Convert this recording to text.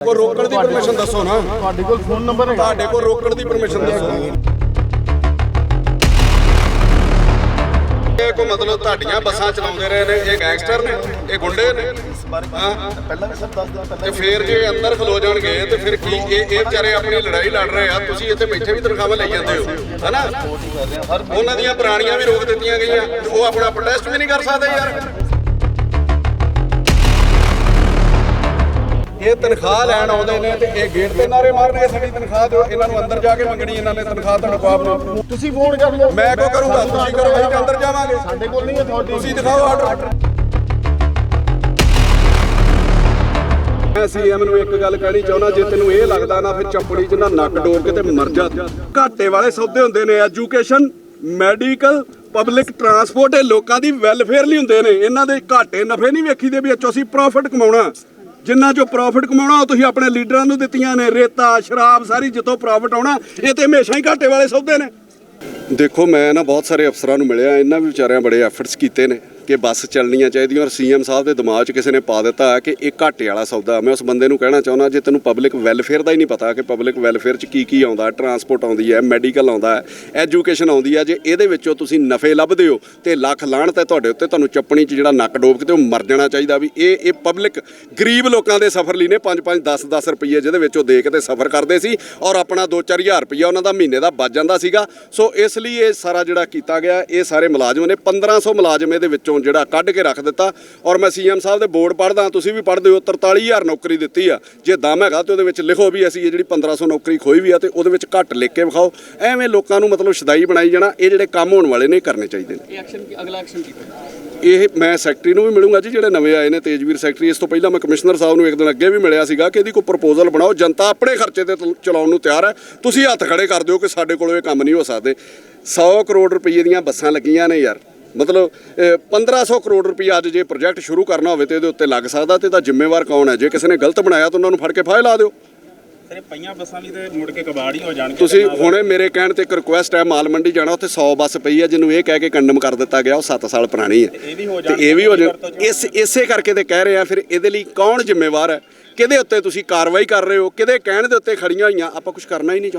ਕੋ ਰੋਕਣ ਦੀ ਪਰਮਿਸ਼ਨ ਦੱਸੋ ਨਾ। ਤੁਹਾਡੇ ਕੋਲ ਫੋਨ ਨੰਬਰ ਹੈਗਾ। ਤੁਹਾਡੇ ਕੋਲ ਰੋਕਣ ਦੀ ਪਰਮਿਸ਼ਨ ਦੱਸੋ। ਇਹ ਕੋ ਮਤਲਬ ਤੁਹਾਡੀਆਂ ਬੱਸਾਂ ਚਲਾਉਂਦੇ ਰਹੇ ਨੇ ਇਹ ਗੈਂਗਸਟਰ ਨੇ ਇਹ ਗੁੰਡੇ ਨੇ? ਹਾਂ। ਪਹਿਲਾਂ ਵੀ ਸਰ 10 ਦਿਨ ਤੇ ਫੇਰ ਜੇ ਅੰਦਰ ਖਲੋ ਜਾਣਗੇ ਤੇ ਫਿਰ ਕੀ ਇਹ ਇਹ ਵਿਚਾਰੇ ਆਪਣੀ ਲੜਾਈ ਲੜ ਰਹੇ ਆ ਤੁਸੀਂ ਇੱਥੇ ਬੈਠੇ ਵੀ ਤਨਖਾਹਾਂ ਲਈ ਜਾਂਦੇ ਹੋ ਹਨਾ? ਉਹਨਾਂ ਦੀਆਂ ਪੁਰਾਣੀਆਂ ਵੀ ਰੋਕ ਦਿੱਤੀਆਂ ਗਈਆਂ ਉਹ ਆਪਣਾ ਪ੍ਰੋਟੈਸਟ ਵੀ ਨਹੀਂ ਕਰ ਸਕਦੇ ਯਾਰ। ਇਹ ਤਨਖਾਹ ਲੈਣ ਆਉਂਦੇ ਨੇ ਤੇ ਇਹ ਗੇਟ ਤੇ ਨਾਰੇ ਮਾਰਨਗੇ ਸਾਡੀ ਤਨਖਾਹ ਦਿਓ ਇਹਨਾਂ ਨੂੰ ਅੰਦਰ ਜਾ ਕੇ ਮੰਗਣੀ ਇਹਨਾਂ ਨੇ ਤਨਖਾਹ ਕੋਲ ਆਪ ਨੂੰ ਤੁਸੀਂ ਫੋਨ ਕਰ ਲਓ। ਮੈਂ ਕੋ ਕਰੂੰਗਾ? ਤੁਸੀਂ ਕਰੋ ਅਸੀਂ ਅੰਦਰ ਜਾਵਾਂਗੇ। ਸਾਡੇ ਕੋਲ ਨਹੀਂ ਅਥਾਰਟੀ ਤੁਸੀਂ ਦਿਖਾਓ ਆਰਡਰ ਮੈਂ ਸੀਐਮ ਨੂੰ ਇੱਕ ਗੱਲ ਕਹਿਣੀ ਚਾਹੁੰਦਾ ਜੇ ਤੈਨੂੰ ਇਹ ਲੱਗਦਾ ਨਾ ਫਿਰ ਚੱਪੜੀ 'ਚ ਨਾ ਨੱਕ ਡੋਬ ਕੇ ਤੇ ਮਰ ਜਾ। ਘਾਟੇ ਵਾਲੇ ਸੌਦੇ ਹੁੰਦੇ ਨੇ ਐਜੂਕੇਸ਼ਨ ਮੈਡੀਕਲ ਪਬਲਿਕ ਟਰਾਂਸਪੋਰਟ ਇਹ ਲੋਕਾਂ ਦੀ ਵੈਲਫੇਅਰ ਲਈ ਹੁੰਦੇ ਨੇ। ਇਹਨਾਂ ਦੇ ਘਾਟੇ ਨਫੇ ਨਹੀਂ ਵੇਖੀਦੇ ਵੀ ਅੱਛਾ ਅਸੀਂ ਪ੍ਰੋਫਿਟ ਕਮਾਉਣਾ। ਜਿੰਨਾ ਚੋਂ ਪ੍ਰੋਫਿਟ ਕਮਾਉਣਾ, ਉਹ ਤੁਸੀਂ ਆਪਣੇ ਲੀਡਰਾਂ ਨੂੰ ਦਿੱਤੀਆਂ ਨੇ। ਰੇਤਾ, ਸ਼ਰਾਬ, ਸਾਰੀ ਜਿੱਥੋਂ ਪ੍ਰੋਫਿਟ ਆਉਣਾ, ਇਹ ਤੇ ਹਮੇਸ਼ਾ ਹੀ ਘਾਟੇ ਵਾਲੇ ਸੌਦੇ ਨੇ। ਦੇਖੋ, ਮੈਂ ਨਾ ਬਹੁਤ ਸਾਰੇ ਅਫਸਰਾਂ ਨੂੰ ਮਿਲਿਆ, ਇਹਨਾਂ ਵੀ ਵਿਚਾਰਿਆਂ ਬੜੇ ਐਫਰਟਸ ਕੀਤੇ ਨੇ। ਕਿ ਬੱਸ ਚੱਲਣੀਆਂ ਚਾਹੀਦੀਆਂ ਔਰ ਸੀਐਮ ਸਾਹਿਬ ਦੇ ਦਿਮਾਗ 'ਚ ਕਿਸੇ ਨੇ ਪਾ ਦਿੱਤਾ ਹੈ ਕਿ ਇਹ ਘਾਟੇ ਵਾਲਾ ਸੌਦਾ ਮੈਂ ਉਸ ਬੰਦੇ ਨੂੰ ਕਹਿਣਾ ਚਾਹੁੰਦਾ ਜੇ ਤੈਨੂੰ ਪਬਲਿਕ ਵੈਲਫੇਅਰ ਦਾ ਹੀ ਨਹੀਂ ਪਤਾ ਕਿ ਪਬਲਿਕ ਵੈਲਫੇਅਰ 'ਚ ਕੀ ਕੀ ਆਉਂਦਾ ਟਰਾਂਸਪੋਰਟ ਆਉਂਦੀ ਹੈ ਮੈਡੀਕਲ ਆਉਂਦਾ ਹੈ ਐਜੂਕੇਸ਼ਨ ਆਉਂਦੀ ਹੈ, ਜੇ ਇਹਦੇ ਵਿੱਚੋਂ ਤੁਸੀਂ ਨਫੇ ਲੱਭਦੇ ਹੋ ਤੇ ਲੱਖ ਲਾਹਣ ਤੇ ਤੁਹਾਡੇ ਉੱਤੇ, ਤੁਹਾਨੂੰ ਚੱਪਣੀ 'ਚ ਜਿਹੜਾ ਨੱਕ ਡੋਬ ਕੇ ਤੇ ਉਹ ਮਰ ਜਾਣਾ ਚਾਹੀਦਾ ਵੀ ਇਹ ਇਹ ਪਬਲਿਕ ਗਰੀਬ ਲੋਕਾਂ ਦੇ ਸਫ਼ਰ ਲਈ ਨੇ 5-5 10-10 ਰੁਪਏ ਜਿਹਦੇ ਵਿੱਚ ਉਹ ਦੇ ਕੇ ਤੇ ਸਫ਼ਰ ਕਰਦੇ ਸੀ ਔਰ ਆਪਣਾ 2-4 ਹਜ਼ਾਰ ਰੁਪਇਆ ਉਹਨਾਂ ਦਾ ਮਹੀਨੇ ਦਾ ਬਚ ਜਾਂਦਾ ਸੀਗਾ। ਸੋ ਇਸ ਲਈ ਇਹ ਸਾਰਾ ਜਿਹੜਾ ਕੀਤਾ ਗਿਆ, ਇਹ ਸਾਰੇ ਮੁਲਾਜ਼ਮ ਨੇ 1500 ਮੁਲਾਜ਼ਮ ਇਹਦੇ ਵਿੱਚੋਂ ਜਿਹੜਾ ਕੱਢ ਕੇ ਰੱਖ ਦਿੱਤਾ। ਔਰ ਮੈਂ ਸੀਐਮ ਸਾਹਿਬ ਦੇ ਬੋਰਡ ਪੜ੍ਹਦਾ ਤੁਸੀਂ ਵੀ ਪੜ੍ਹਦੇ ਹੋ 43000 ਨੌਕਰੀ ਦਿੱਤੀ ਆ। ਜੇ ਦਮ ਹੈਗਾ ਤੇ ਉਹਦੇ ਵਿੱਚ ਲਿਖੋ ਵੀ ਅਸੀਂ ਇਹ ਜਿਹੜੀ 1500 ਨੌਕਰੀ ਖੋਈ ਵੀ ਆ ਤੇ ਉਹਦੇ ਵਿੱਚ ਘੱਟ ਲਿਖ ਕੇ ਵਿਖਾਓ। ਐਵੇਂ ਲੋਕਾਂ ਨੂੰ ਮਤਲਬ ਸ਼ਦਾਈ ਬਣਾਈ ਜਾਣਾ ਇਹ ਜਿਹੜੇ ਕੰਮ ਹੋਣ ਵਾਲੇ ਨੇ ਇਹ ਕਰਨੇ ਚਾਹੀਦੇ ਨੇ। ਇਹ ਐਕਸ਼ਨ ਕੀ ਅਗਲਾ ਐਕਸ਼ਨ ਕੀ ਹੋਏਗਾ? ਇਹ ਮੈਂ ਸੈਕਟਰੀ ਨੂੰ ਵੀ ਮਿਲੂੰਗਾ ਜੀ ਜਿਹੜੇ ਨਵੇਂ ਆਏ ਨੇ ਤੇਜਵੀਰ ਸੈਕਟਰੀ। ਇਸ ਤੋਂ ਪਹਿਲਾਂ ਮੈਂ ਕਮਿਸ਼ਨਰ ਸਾਹਿਬ ਨੂੰ ਇੱਕ ਦਿਨ ਅੱਗੇ ਵੀ ਮਿਲਿਆ ਸੀਗਾ ਕਿ ਇਹਦੀ ਕੋਈ ਪ੍ਰਪੋਜ਼ਲ ਬਣਾਓ। ਜਨਤਾ ਆਪਣੇ ਖਰਚੇ ਤੇ ਚਲਾਉਣ ਨੂੰ ਤਿਆਰ ਹੈ। ਤੁਸੀਂ ਹੱਥ ਖੜੇ ਕਰ ਦਿਓ ਕਿ ਸਾਡੇ ਕੋਲੋਂ ਇਹ ਕੰਮ ਨਹੀਂ ਹੋ ਸਕਦੇ। 100 ਕਰੋੜ ਰੁਪਏ ਦੀਆਂ ਬੱਸਾਂ ਲੱਗੀਆਂ ਨੇ ਯਾਰ। ਮਤਲਬ ਅਹ, 1500 ਕਰੋੜ ਰੁਪਏ ਅੱਜ ਜੇ ਪ੍ਰੋਜੈਕਟ ਸ਼ੁਰੂ ਕਰਨਾ ਹੋਵੇ ਤੇ ਇਹਦੇ ਉੱਤੇ ਲੱਗ ਸਕਦਾ ਤੇ ਇਹਦਾ ਜ਼ਿੰਮੇਵਾਰ ਕੌਣ ਹੈ? ਜੇ ਕਿਸੇ ਨੇ ਗਲਤ ਬਣਾਇਆ ਤਾਂ ਉਹਨਾਂ ਨੂੰ ਫੜ ਕੇ ਫਾਹੇ ਲਾ ਦਿਓ। ਤੇਰੇ ਪਈਆਂ ਬੱਸਾਂ ਲਈ ਤੇ ਮੁੜ ਕੇ ਕਬਾੜ ਹੀ ਹੋ ਜਾਣਗੇ ਤੁਸੀਂ ਹੁਣੇ ਮੇਰੇ ਕਹਿਣ ਤੇ ਇੱਕ ਰਿਕੁਐਸਟ ਹੈ ਮਾਲ ਮੰਡੀ ਜਾਣਾ ਉੱਥੇ 100 ਬੱਸ ਪਈ ਹੈ ਜਿਹਨੂੰ ਇਹ ਕਹਿ ਕੇ ਕੰਡਮ ਕਰ ਦਿੱਤਾ ਗਿਆ ਉਹ 7 ਸਾਲ ਪੁਰਾਣੀ ਹੈ। ਇਹ ਵੀ ਹੋ ਤੇ ਇਹ ਵੀ ਹੋ ਜਾ ਇਸ ਇਸੇ ਕਰਕੇ ਤੇ ਕਹਿ ਰਹੇ ਆ ਫਿਰ ਇਹਦੇ ਲਈ ਕੌਣ ਜ਼ਿੰਮੇਵਾਰ ਹੈ? ਕਿਹਦੇ ਉੱਤੇ ਤੁਸੀਂ ਕਾਰਵਾਈ ਕਰ ਰਹੇ ਹੋ? ਕਿਹਦੇ ਕਹਿਣ ਦੇ ਉੱਤੇ ਖੜੀਆਂ ਹੋਈਆਂ? ਆਪਾਂ ਕੁਝ ਕਰਨਾ ਹੀ ਨਹੀਂ ਚਾਹੁੰਦੇ।